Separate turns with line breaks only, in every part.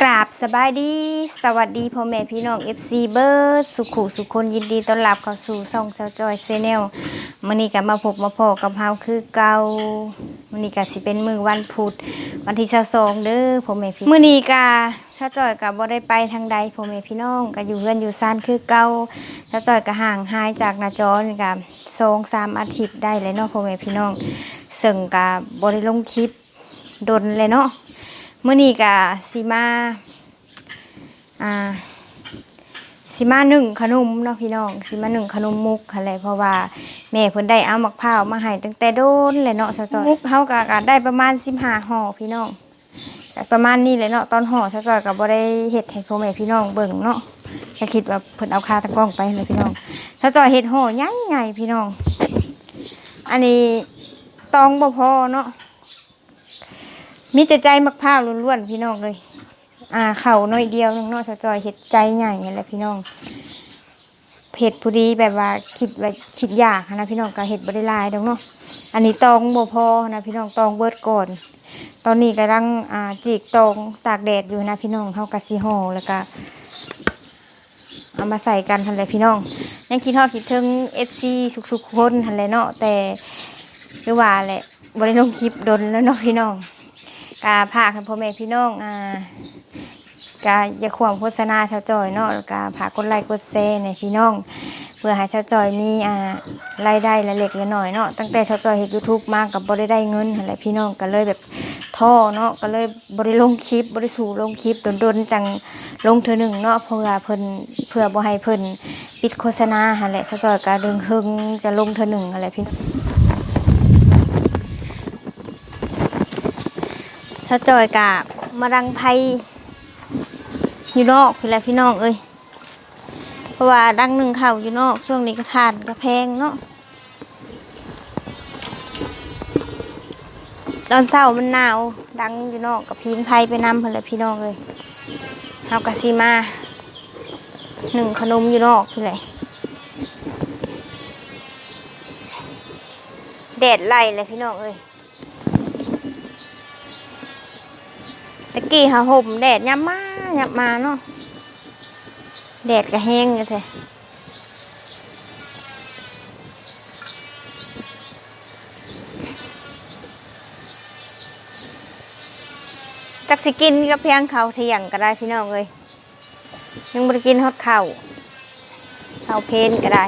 กราบสบายดี สวัสดีพ่อแม่พี่น้อง FC เบิร์ดสุขุสุคนยินดีต้อนรับเข้าสู่ช่องเจ้าจอยเซเนลมื้อนี้ก็มาพบมาพอกับเฮาคือเก่ามื้อนี้ก็สิเป็นมือวันพุธวันที่22เด้อพ่อแม่พี่มื้อนี้ก็เจ้าจอยก็บ่ได้ไปทางใดพ่อแม่พี่น้องก็อยู่เฮือนอยู่ซ่านคือเก่าเจ้าจอยก็ห่างหายจากหน้าจอนี่ก็2-3อาทิตย์ได้เลยเนาะพ่อแม่พี่น้อง ซึ่งก็บ่ได้ลงคลิปดนเลยเนาะมื่อนี้กะสิมาอ่าสิมาหนึ่งขนมเนาะพี่น้องสิมาหนึ่งขนมมุกอะไรเพราะว่าแม่เพิ่นได้เอามะพร้าวมาให้ตั้งแต่โดนเลยเนาะซะจอยมุกเฮากะกะได้ประมาณสิบห้าห่อพี่น้องก็ประมาณนี้เลยเนาะตอนห่อซะจอยก็บ่ได้เฮ็ดให้พ่อแม่พี่น้องเบิ่งเนาะก็คิดว่าเพิ่นเอาคาตะกล้องไปเลยพี่น้องซะจอยเฮ็ดห่อใหญ่ๆพี่น้อง อันนี้ ตองบ่พอเนาะมีแต่ใจมักพร้าวล้วนๆพี่น้องเลยอ่าเข่าน้อยเดียวนึงเนาะสะจอยเห็ดใจใหญ่นั่นแหละพี่น้องเผ็ดพอดีแบบว่าคิดว่าคิดยากนะพี่น้องก็เห็ดบริลายดอกเนาะอันนี้ตองบ่พอนะพี่น้องตองเบิดก่อน ตอนนี้กำลังอ่าจีกตองตากแดดอยู่นะพี่น้องเฮากะสิห่อแล้วก็เอามาใส่กันทันเลยพี่น้อง ยังคิดทอดคิดถึง FC สุกๆคนทันเลยเนาะแต่ คือว่าแหละบ่ได้ลงคลิปดนแล้วเนาะพี่น้องกาพากพ่อแม่พี่น้องอ่ากาอย่าขวางโฆษณาชาวจอยเนาะกาพากกดไลค์กดแชร์ในพี่น้อง เพื่อให้ชาวจอยมีอ่ารายได้ละเล็กละหน้อยเนาะตั้งแต่ชาวจอยเฮ็ด YouTube มากับบ่ได้ได้เงินหั่นแหละพี่น้องก็เลยแบบท้อเนาะก็เลยบ่ได้ลงคลิปบ่ได้สู่ลงคลิปดนๆจังลงเทื่อหนึ่งเนาะเพื่อเพิ่นเพื่อบ่ให้เพิ่นปิดโฆษณาหันแหละชาวจอยก็ดึงหึงจะลงเทื่อหนึงหั่นแหละพี่น้อง ชาจอยกะมารังไพอยู่นอกพี่แหละพี่น้องเอ้ยเพราะว่าดังหนึ่งเข่าอยู่นอกช่วงนี้ก็ทานก็แพงเนาะตอนเช้ามันหนาว ดังอยู่นอกกับพิงไพไปนำเพื่อนและพี่น้องเลยเอากะซีมาหนึ่งขนมอยู่นอกพี่เลยแดดไล่เลยพี่น้องเอ้ย ตะกี้หาห่มแดดยับมายับมาเนาะแดดก็แห้งอยู่แท้จักสิกินกับเพียงเขาเที่ยงก็ได้พี่น้องเลยยังบ่ได้กินฮอดเข้าวข้าเพนก็ได้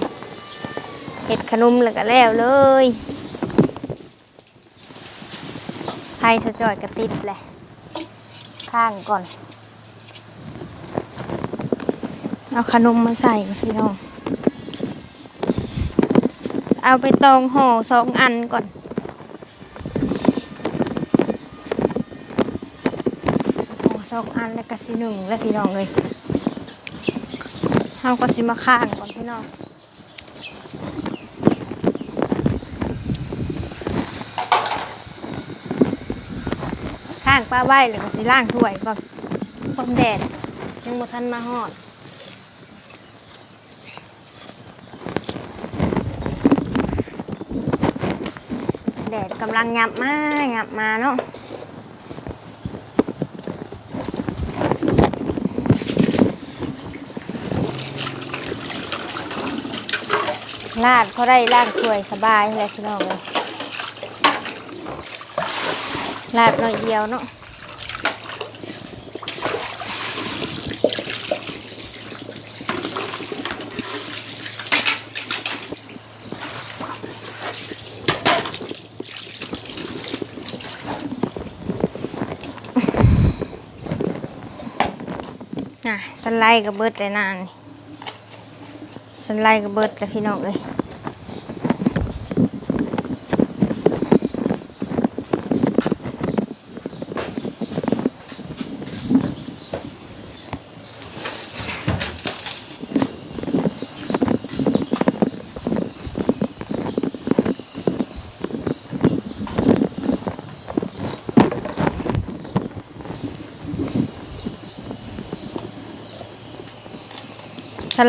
เห็ดขนมแล้วก็แล้วเลยไพ่สะจอยกระติดแหละ ข้างก่อน เอาขนมมาใส่พี่น้อง เอาไปตองห่อสองอันก่อนห่อสองอันแล้วก็สิหนึ่งแล้วพี่น้องเลยเอาก็สิมาข้างก่อนพี่น้อง ข้างป้าใบเลยก็สิล่างถ้วยก่อนความแดดยังบ่ทันมาฮอดแดดกำลังหยับมาหยับมาเนาะลาดเขาได้ล่างถ้วยสบายเลยพี่น้องเลย ลาดหน่อยเดียวเนาะน่ะสไลด์กับเบิดเลยนานนี่สไลด์กับเบิดแล้วพี่น้องเอ้ย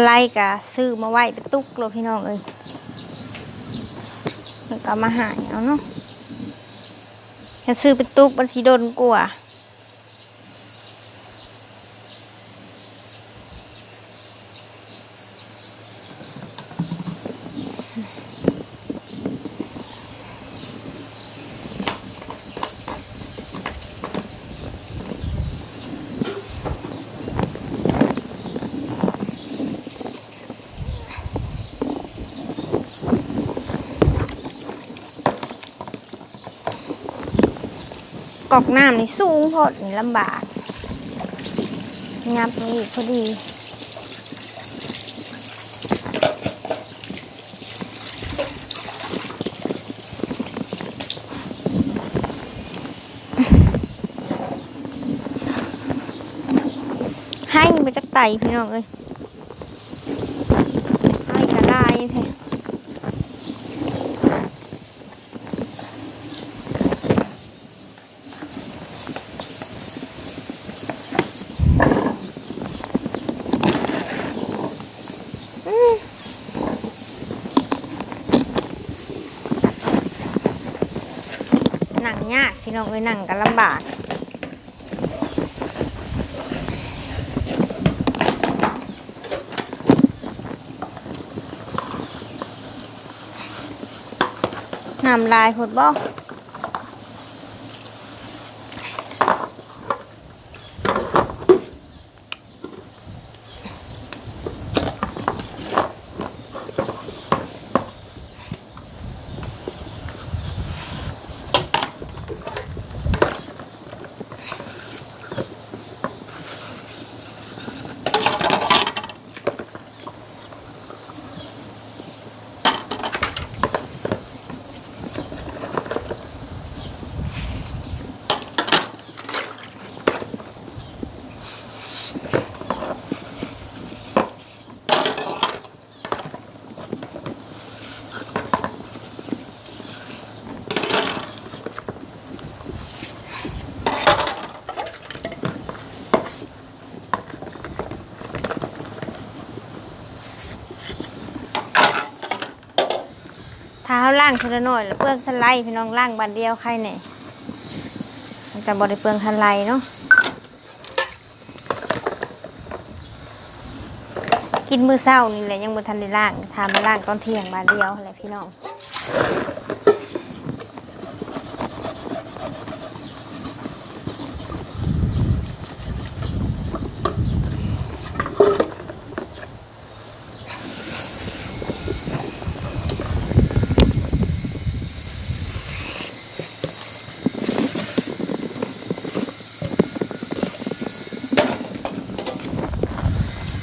ไลด์กะซื้อมาไว้เป็นตุกโลพี่น้องเอ้ยมันก็มาหายเอาเนาะแค่ซื้อเป็นตุกมันสิโดนกลัวา อกน้ำนี่สูงโพดนี่ลำบาก งับนี่พอดีให้มาจากไตพี่น้องเอ้ยให้กระได้แท้อืมหนังยาก พี่น้องเอ้ยหนังกันลำบากน้ำลายหดบ่เท้างทีละหน่อยแล้วเปลืองสไลด์พี่น้องล่างบานเดียวใครเนี่ยมันจะบริเปลืองทันไลเนาะกินมือเศร้านี่แหละยังบนทันได้ล่างทามาล่างตอนเที่ยงบานเดียวอะไรพี่น้อง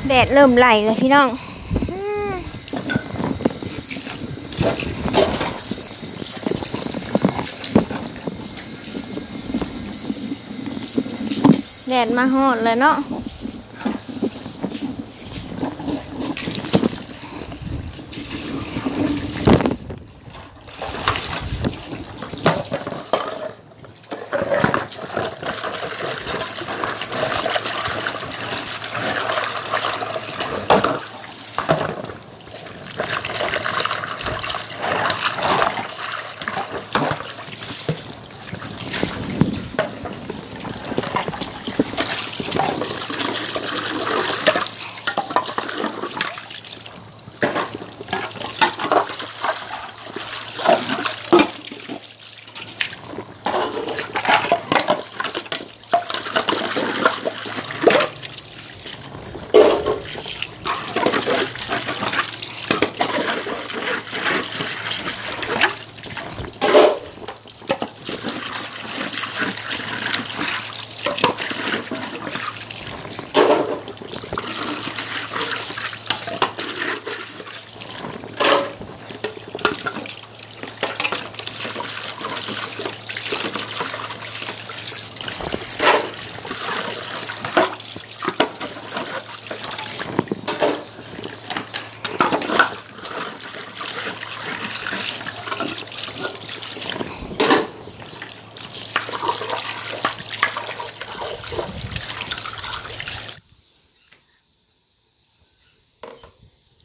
แดดเริ่มไหลเลยพี่น้องแดดมาฮอดเลยเนาะ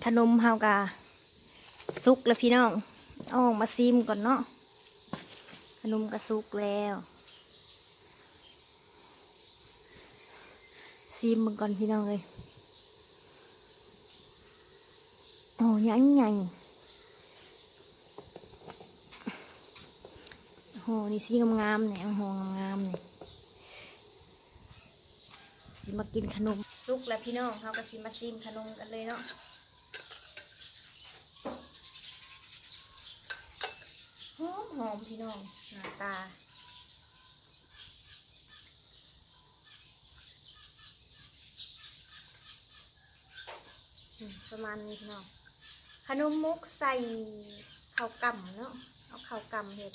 ขนมเฮากาสุกแล้วพี่น้องเอาออกมาซิมก่อนเนาะขนมกระซุกแล้วซีมมึงก่อนพี่น้องเลยโอ้ยังไงโหนี่สีงามๆเนี่ยโหงามๆเนี่ยสิมากินขนมซุกแล้วพี่น้องเขาก็สิมาซีมขนมกันเลยเนาะ หอมหอมพี่น้องหน้าตาประมาณนี้พี่น้องขนมมุกใส่ข้าวกำเนาะเอาข้าวกำเห็ด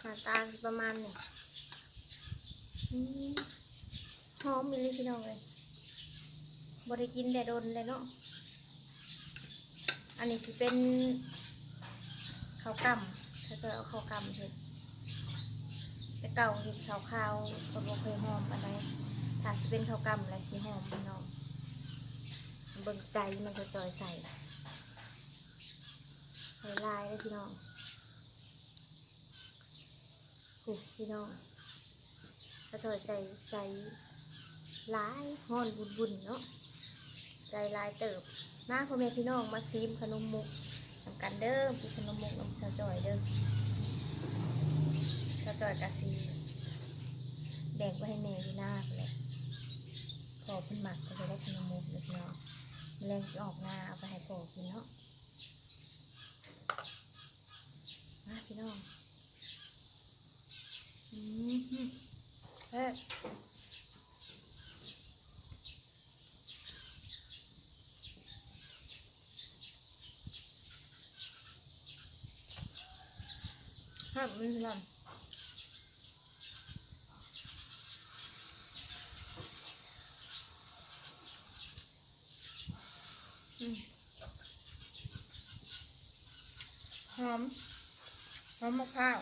หน้าตาประมาณนี้หอมมีเลยพี่น้องเลย บริกินแต่โดนเลยเนาะ อันนี้สิเป็นข้าวกำถ้าจะเอาข้าวกำเห็ดแต่เก่าเห็ดขาวขาวๆคนบ่เคยหอมอะไรถ้าสิเป็นข้าวกำอะไรสิหอมพี่น้องเบิ่งใจมันจะจอยใส่ลายเลยพี่น้องโอ้พี่น้องถ้าจอยใจใจร้ายห้อนบุญบุญๆเนาะ ใจลายเติบหน้าพ่อแม่พี่น้องมาซีมขนมมุกทำกันเด้อพี่ขนมมุกน้ำชาจอยเด้อชาจอยกะซีแบ่งไว้ให้แม่ที่หน้าไปเลยพอเพิ่นหมักก็จะได้ขนมมุกเลยพี่น้องแมลงสิออกหน้าเอาไปให้พ่อกินเนาะมาพี่น้องอืมเฮ้ ยครับนี่คืออะไรอืมหอมหอมมะพร้าว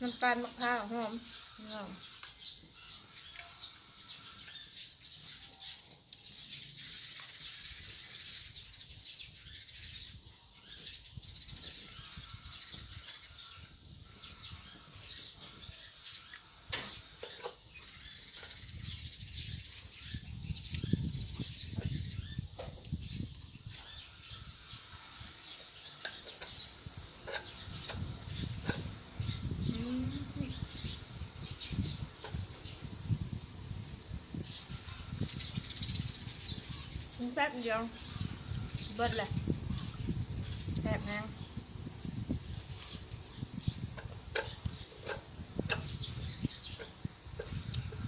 น้ำตาลมะพร้าวหอมหอม ป๊บเดียว เบิดเลยแซ่บนะ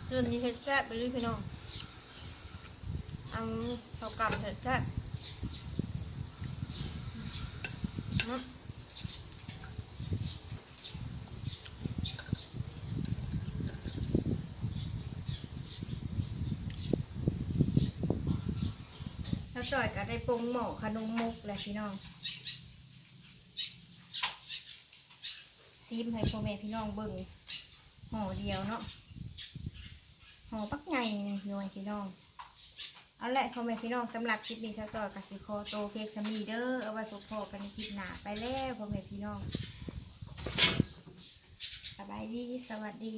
เรื่องนี้เห็ดแซ่บไปด้วยพี่น้องอังเขากำเห็ดแซ่บอืม แล้วจ่อยก็ ได้ปรุงหม้อขนมมุกแหละพี่น้องซีมให้พ่อแม่พี่น้องเบิ่งห่อเดียวเนาะห่อปักใหญ่หน่วยพี่น้องเอาละพ่อแม่พี่น้องสำหรับคลิปนี้ชาจอกับสิโคโตเค้กสมีเดอร์เอาไว้พบพอกันในคลิปหน้าไปแล้วพ่อแม่พี่น้องสบายดีสวัสดี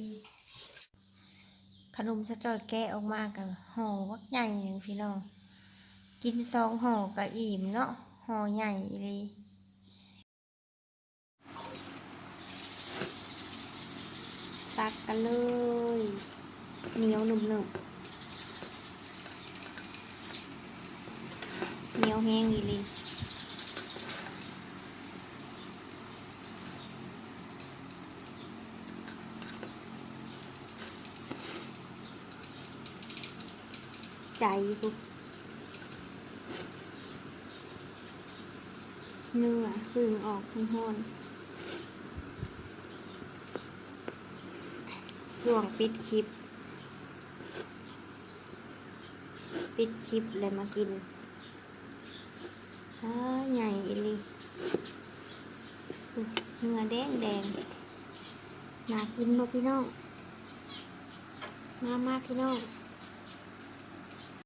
ขนมชาจอยแกะออกมากันห่อวักใหญ่หนึ่งพี่น้อง กินซองห่อกับอิ่มเนาะห่อใหญ่เลยตักกันเลยเหนียวหนุ่มๆเหนียวแห้งอีหลีใจพุก เนื้อปึงออกห้อนส่วงปิดคลิป ปิดคลิปเลยมากินอ้าใหญ่อีหลีเนื้อแดงแดงน่ากินบ่พี่น้อง
มามากพี่น้อง